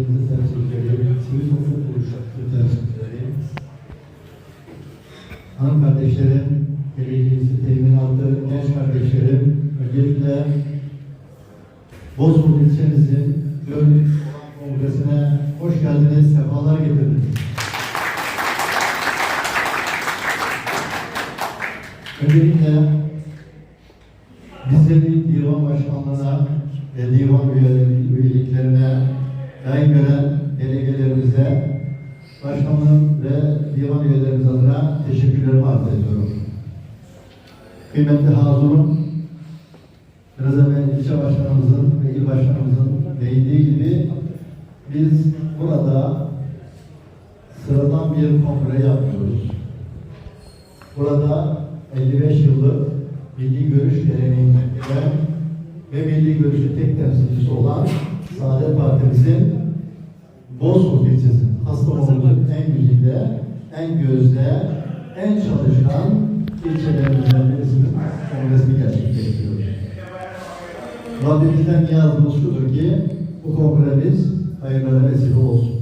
siyasi partilerimizin temsilcileri, sivil toplum kuruluşlarının temsilcileri, hanım kardeşlerim, geleceğimizin teminatı, genç kardeşlerim, öncelikle Bozburun ilçemizin Gönlük olan kongresine hoş geldiniz, sefalar getirdiniz. Öncelikle arz ediyorum. Kıymetli hazırım, biraz evvel ilçe başkanımızın ve il başkanımızın değindiği gibi biz burada sıradan bir kongre yapmıyoruz. Burada 55 yıllık milli görüş geleneğinden gelen ve milli görüşün tek temsilcisi olan Saadet Partimizin Bozkurt ilçesinin Kastamonu'nun en güzide, en gözde, en çalışkan ilçelerimizden birisinin kongresini gerçekleştiriyoruz. Rabbimizden niyazımız şudur ki bu kongremiz hayırlara vesile olsun.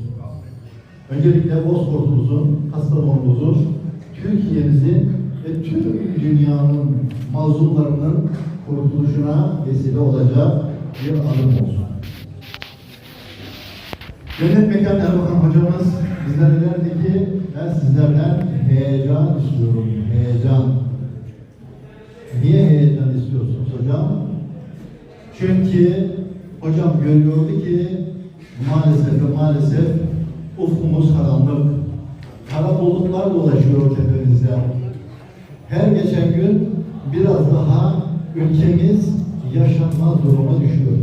Öncelikle Bozkurt'umuzun, Kastamonu'muzun, Türkiye'mizin ve tüm dünyanın mazlumlarının kurtuluşuna vesile olacak bir adım olsun. Cennet Mekan Erbakan hocamız bizlere derdi ki ben sizlerden heyecan istiyorum, heyecan. Niye heyecan istiyorsunuz hocam? Çünkü hocam görüyordu ki maalesef maalesef ufkumuz karanlık. Kara bulutlar dolaşıyor tepemizde. Her geçen gün biraz daha ülkemiz yaşanmaz duruma düşüyor.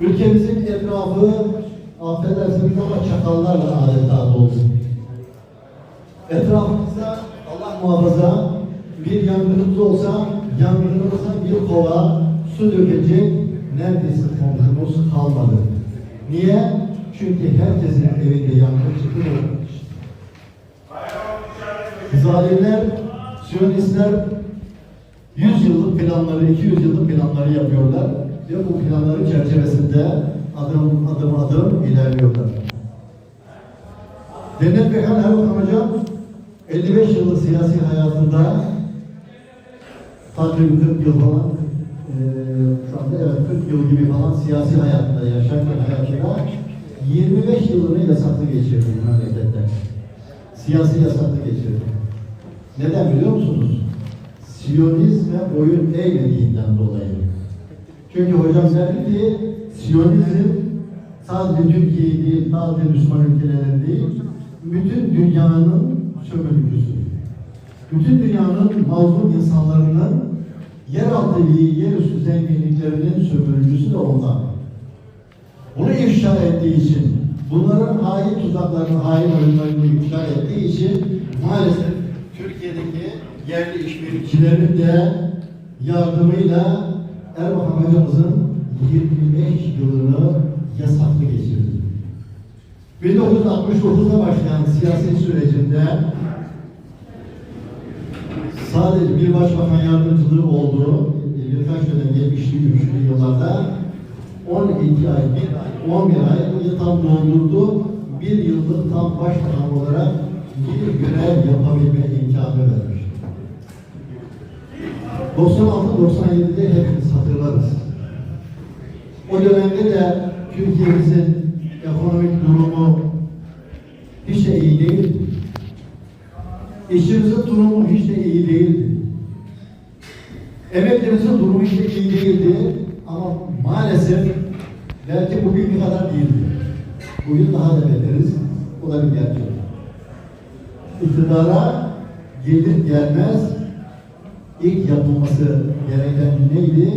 Ülkemizin etrafı affedersiniz ama çakallarla adeta dolu. Etrafımızda Allah muhafaza bir yangınımız olsa yangınımıza bir kova su dökecek neredeyse komşumuz kalmadı. Niye? Çünkü herkesin evinde yangın çıkıyor. Zalimler, Siyonistler 100 yıllık planları, 200 yıllık planları yapıyorlar ve bu planların çerçevesinde adım adım adım ilerliyorlar. Cennet Beyhan Erbakan Hocam 55 yıllık siyasi hayatında takribi 40 yıl falan eee şu anda evet 40 yıl gibi falan siyasi hayatta yaşarken hayatında 25 yılını yasaklı geçirdi memlekette. Siyasi yasaklı geçirdi. Neden biliyor musunuz? Siyonizme boyun eğmediğinden dolayı. Çünkü hocam derdi ki Siyonizm sadece Türkiye değil, sadece Müslüman ülkelerin değil, bütün dünyanın sömürücüsü. Bütün dünyanın mazlum insanların yeraltı ve yerüstü zenginliklerinin sömürücüsü de ondan. Bunu ifşa ettiği için, bunların hain tuzaklarını, hain oyunlarını ifşa ettiği için maalesef Türkiye'deki yerli işbirlikçilerin de yardımıyla Erbakan hocamızın 25 yılını yasaklı geçirdi. 1969'da başlayan siyaset sürecinde sadece bir başbakan yardımcılığı olduğu birkaç dönem 70'li 70'li yıllarda 12 ay, bir ay, 11 ay tam doldurdu. Bir yıllık tam başbakan olarak bir görev yapabilme imkanı vermiş. 96-97'de hepimiz hatırlarız. O dönemde de Türkiye'mizin ekonomik durumu hiç de iyi değildi. İşçimizin durumu hiç de iyi değildi. Emeklimizin durumu hiç de iyi değildi. Ama maalesef belki bugün kadar değildi. Bugün daha da beteriz. Bu da bir gerçek. İktidara gelir gelmez ilk yapılması gereken neydi?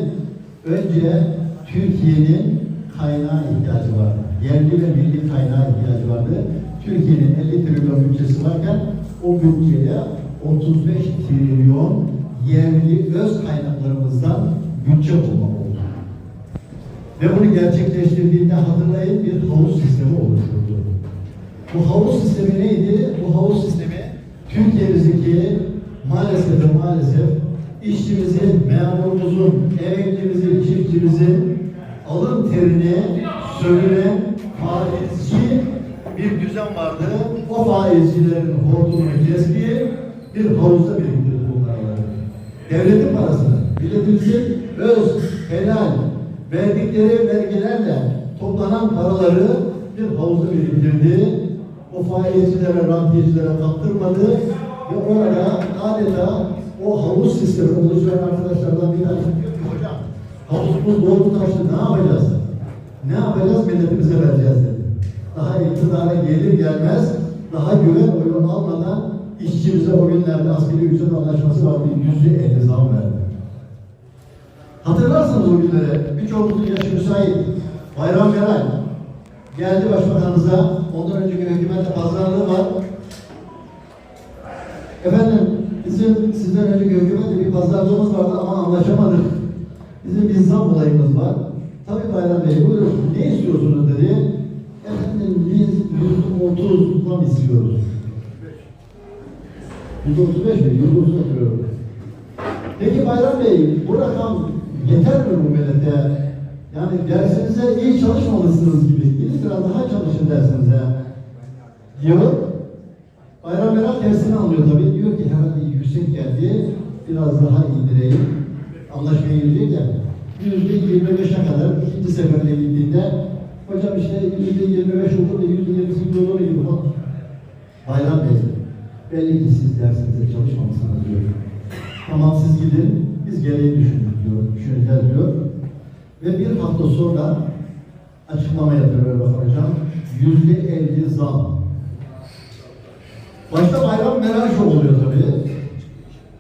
Önce Türkiye'nin kaynağı ihtiyacı vardı. Yerli ve milli kaynağı ihtiyacı vardı. Türkiye'nin 50 trilyon bütçesi varken o bütçeye 35 trilyon yerli öz kaynaklarımızdan bütçe bulmak oldu. Ve bunu gerçekleştirdiğinde hatırlayın bir havuz sistemi oluşturdu. Bu havuz sistemi neydi? Bu havuz sistemi Türkiye'mizdeki maalesef ve maalesef işçimizin, memurumuzun, emeklimizin, çiftçimizin alın terini sömüren faizci bir düzen vardı. O faizcilerin hortumunu kestiği bir havuzda biriktirdi bu paraları. Devletin parasını, milletimizin öz, helal, verdikleri vergilerle toplanan paraları bir havuzda biriktirdi. O faizcilere, rantiyecilere kaptırmadı ve orada adeta o havuz sistemi oluşturan arkadaşlardan bir tanesi havuzumuz doldu taştı ne yapacağız? Ne yapacağız? Milletimize vereceğiz dedi. Daha iktidara gelir gelmez daha güven oyu almadan işçimize o günlerde askeri ücret anlaşması vardı. Yüzde elli zam verdi. Hatırlarsınız o günleri. Birçoğumuzun yaşı müsait. Bayram Meral geldi başbakanımıza. Ondan önceki hükümette pazarlığı var. Efendim bizim sizden önceki hükümette bir pazarlığımız vardı ama anlaşamadık. Bizim bir zam olayımız var. Tabii Bayram Bey buyurun ne istiyorsunuz dedi. Efendim biz yüzde otuz zam istiyoruz. Yüzde otuz beş mi? Yüzde otuz. Peki Bayram Bey, bu rakam yeter mi bu millete? Yani dersinize iyi çalışmalısınız gibi. Gidin biraz daha çalışın dersinize. Diyor. Bayram Meral tersini anlıyor tabii. Diyor ki herhalde yüksek geldi. Biraz daha indireyim. Anlaşmaya girecek ya. Yüzde yirmi beşe kadar ikinci seferde gittiğinde hocam işte yüzde yirmi beş olur da yüzde yirmi sekiz olur gibi falan. Bayram Bey, belli ki siz dersinize çalışmamışsınız diyor. Tamam siz gidin, biz gereği düşündük diyor, düşüneceğiz diyor. Ve bir hafta sonra açıklama yapıyor Erbakan Hocam. Yüzde elli zam. Başta bayram merak oluyor tabii.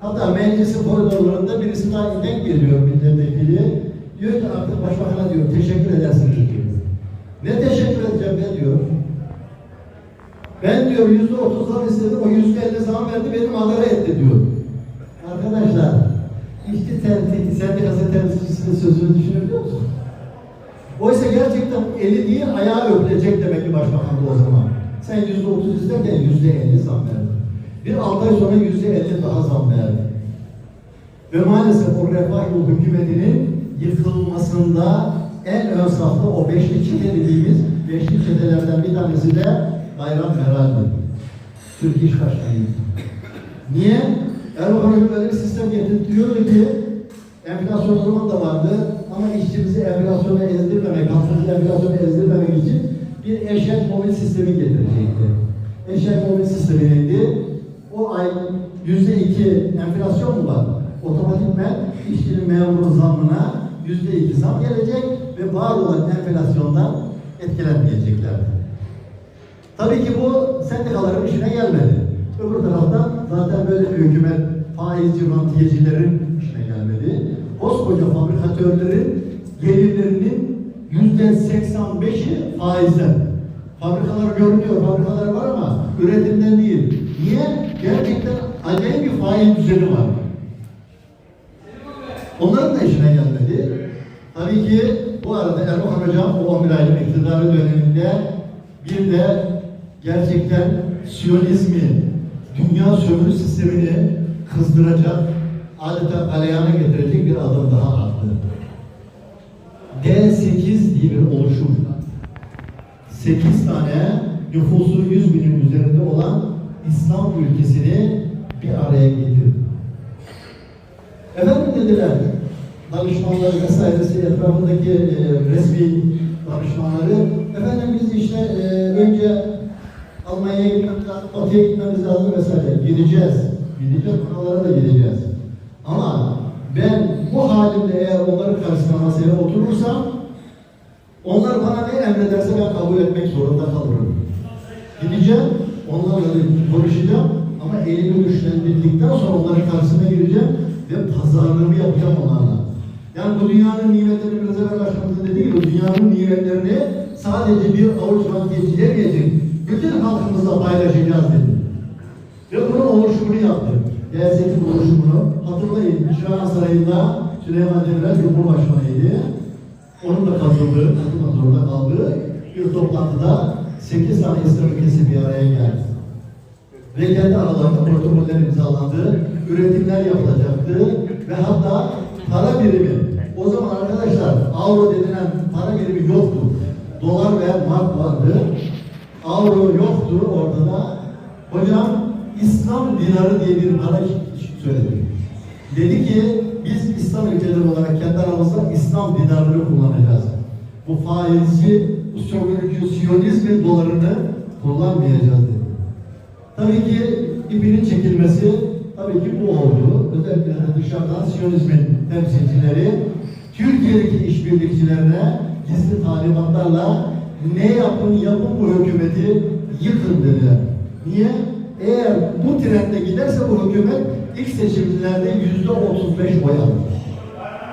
Hatta meclisin koridorlarında birisi daha denk geliyor milletvekili. Diyor ki artık başbakana diyor teşekkür edersiniz diyor. Ne teşekkür edeceğim ben diyor. Ben diyor yüzde otuz zam istedim, o yüzde elli zam verdi, beni madara etti diyor. Arkadaşlar, işçi temsilci, sendikası temsilcisinin sözünü düşünebiliyor musun? Oysa gerçekten eli değil, ayağı öpülecek demek ki başbakan o zaman. Sen yüzde otuz isterken yüzde elli zam verdin. Bir altı ay sonra yüzde elli daha zam verdin. Ve maalesef o refah yolu hükümetinin yıkılmasında en ön safta o beşli çete dediğimiz beşli çetelerden bir tanesi de Bayram Meral'di. Türk İş Başkanı'ydı. Niye? Erdoğan Hoca böyle sistem getirtiyordu ki enflasyon zaman da vardı ama işçimizi enflasyona ezdirmemek, halkımızı enflasyona ezdirmemek için bir eşek mobil sistemi getirecekti. Eşek mobil sistemi neydi? O ay yüzde iki enflasyon mu var? Otomatikmen işçinin memurun zammına yüzde iki zam gelecek ve var olan enflasyondan etkilenmeyeceklerdi. Tabii ki bu sendikaların işine gelmedi. Öbür taraftan zaten böyle bir hükümet faizci rantiyecilerin işine gelmedi. Koskoca fabrikatörlerin gelirlerinin yüzde 85'i faizden. Fabrikalar görünüyor, fabrikalar var ama üretimden değil. Niye? Gerçekten acayip bir faiz düzeni var. Onların da işine gelmedi. Tabii ki bu arada Erbakan Hocam o 11 aylık iktidarı döneminde bir de gerçekten Siyonizmi, dünya sömürü sistemini kızdıracak, adeta galeyana getirecek bir adım daha attı. D8 diye bir oluşum. 8 tane nüfusu 100 binin üzerinde olan İslam ülkesini bir araya getirdi. Efendim dediler, danışmanları vesairesi etrafındaki e, resmi danışmanları, efendim biz işte e, önce Almanya'ya gitmemiz lazım, Batı'ya gitmemiz lazım vesaire. Gideceğiz. Gideceğiz, buralara da gideceğiz. Ama ben bu halimle eğer onların karşısına masaya oturursam, onlar bana ne emrederse ben kabul etmek zorunda kalırım. Gideceğim, onlarla da konuşacağım ama elimi güçlendirdikten sonra onların karşısına gireceğim ve pazarlığımı yapacağım onlarla. Yani bu dünyanın nimetlerini biraz evvel başkanımızın dediği gibi dünyanın nimetlerini sadece bir avuç vakit yemeyecek. Bütün halkımızla paylaşacağız dedi. Ve bunun oluşumunu yaptı. Gerçekten oluşumunu hatırlayın. Şahan Sarayı'nda Süleyman Demirel Cumhurbaşkanıydı. Onun da katıldığı, katılmak zorunda kaldığı bir toplantıda 8 tane İslam ülkesi bir araya geldi. Ve kendi aralarında protokoller imzalandı, üretimler yapılacaktı ve hatta para birimi, o zaman arkadaşlar avro denilen para birimi yoktu. Dolar ve mark vardı. Avro yoktu ortada. Hocam İslam dinarı diye bir para söyledi. Dedi ki biz İslam ülkeleri olarak kendi aramızda İslam dinarını kullanacağız. Bu faizci, siyonizmin dolarını kullanmayacağız dedi. Tabii ki ipinin çekilmesi tabii ki bu oldu. Özellikle de dışarıdan Siyonizmin temsilcileri Türkiye'deki işbirlikçilerine gizli talimatlarla ne yapın yapın bu hükümeti yıkın dediler. Niye? Eğer bu trendle giderse bu hükümet ilk seçimlerde yüzde 35 oy alır.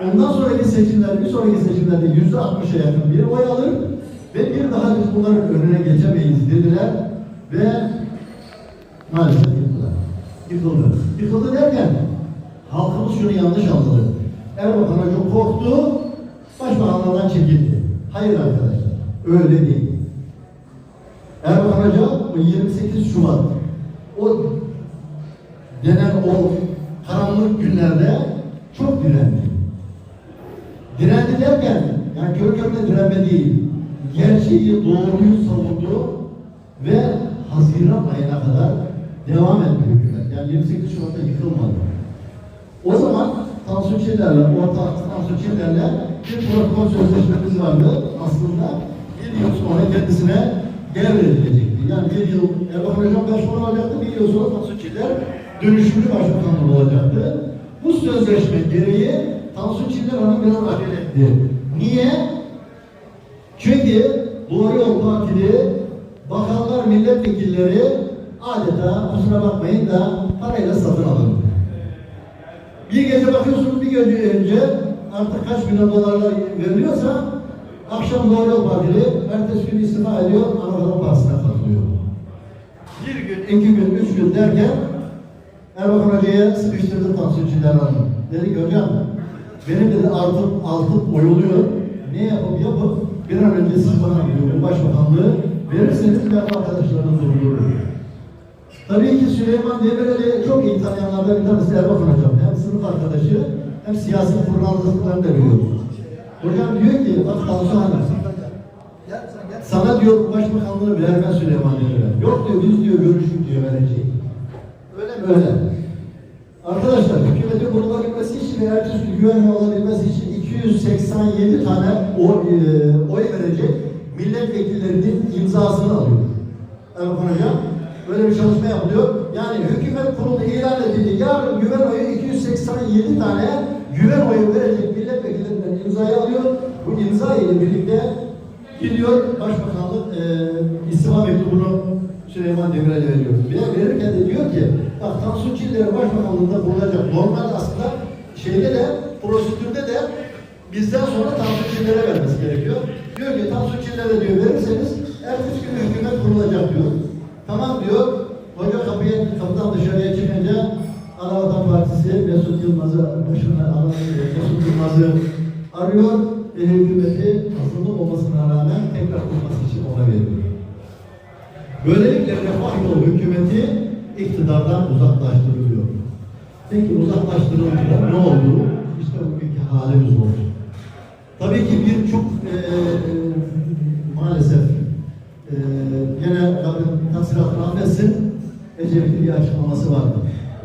Ondan sonraki seçimler, bir sonraki seçimlerde yüzde 60'a yakın bir oy alır ve bir daha biz bunların önüne geçemeyiz dediler ve maalesef yıkıldı. Yıkıldı. Yıkıldı derken halkımız şunu yanlış anladı. Erbakan Hoca korktu, başbakanlardan çekildi. Hayır arkadaşlar, öyle değil. Erbakan Hoca o 28 Şubat o denen o karanlık günlerde çok direndi. Direndi derken, yani kör körüne direnme değil, gerçeği, doğruyu savundu ve Haziran ayına kadar devam etti hükümet. Yani 28 Şubat'ta yıkılmadı. O zaman Tansu Çiller'le, orta Tansu Çiller'le bir protokol sözleşmemiz vardı. Aslında bir yıl sonra kendisine devredilecekti. Yani bir yıl Erbakan Hocam başbakan olacaktı, bir yıl sonra Tansu Çiller dönüşümlü başbakanlığı olacaktı. Bu sözleşme gereği Tansu Çiller Hanım biraz acele etti. Niye? Çünkü Doğru Yol Partili bakanlar, milletvekilleri adeta kusura bakmayın da parayla satın alındı. Bir gece bakıyorsunuz bir gece önce artık kaç milyon dolarlar veriliyorsa akşam Doğru Yol Partili ertesi gün istifa ediyor, Anadolu Partisi'ne katılıyor. Bir gün, iki gün, üç gün derken Erbakan Hoca'ya sıkıştırdı taksiciler hanım. Dedi ki hocam benim dedi artık altın oyuluyor. Ne yapıp yapıp bir an önce siz bana diyor bu başbakanlığı verirseniz ben bu arkadaşlarınızı bulurum. Tabii ki Süleyman Demirel'i çok iyi tanıyanlardan bir tanesi Erbakan Hocam. Hem sınıf arkadaşı hem siyasi kurnazlıklarını da biliyor. Hocam diyor ki bak Tansu Hanım sana diyor başbakanlığı vermez Süleyman Demirel. Yok diyor biz diyor görüşük diyor verecek. Öyle mi öyle? Arkadaşlar hükümetin kurulabilmesi için ve ertesi gün güvenli olabilmesi için 287 tane e, oy verecek milletvekillerinin imzasını alıyor. Erbakan Hocam böyle bir çalışma yapılıyor. Yani hükümet kurulu ilan edildi. Yarın güven oyu 287 tane güven oyu verecek milletvekillerinden imzayı alıyor. Bu imza ile birlikte gidiyor başbakanlık e, istifa mektubunu Süleyman Demirel'e veriyor. Bir de verirken de diyor ki bak Tansu Çiller başbakanlığında bulunacak. Normal aslında şeyde de prosedürde de bizden sonra Tansu Çiller'e vermesi gerekiyor. Diyor ki Tansu Çiller'e diyor verirseniz ertesi gün hükümet kurulacak diyor. Tamam diyor. Hoca kapıya kapıdan dışarıya çıkınca Anavatan Partisi Mesut Yılmaz'ı başına Mesut Yılmaz'ı arıyor ve hükümeti aslında olmasına rağmen tekrar kurması için ona veriyor. Böylelikle refah yolu hükümeti iktidardan uzaklaştırılıyor. Peki uzaklaştırılınca ne oldu? İşte bugünkü halimiz oldu. Tabii ki birçok e, maalesef e, gene Rabbim taksiratını affetsin Ecevit'in bir açıklaması vardı.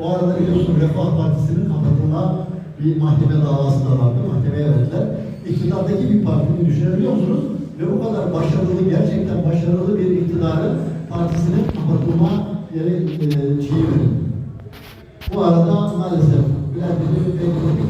O arada biliyorsun Refah Partisi'nin kapatılma bir mahkeme davası da vardı. Mahkemeye verdiler. İktidardaki bir partinin düşünebiliyor musunuz? Ve bu kadar başarılı, gerçekten başarılı bir iktidarın partisinin kapatılma yeri e, şeyi verildi. Bu arada maalesef Bülent Bey'in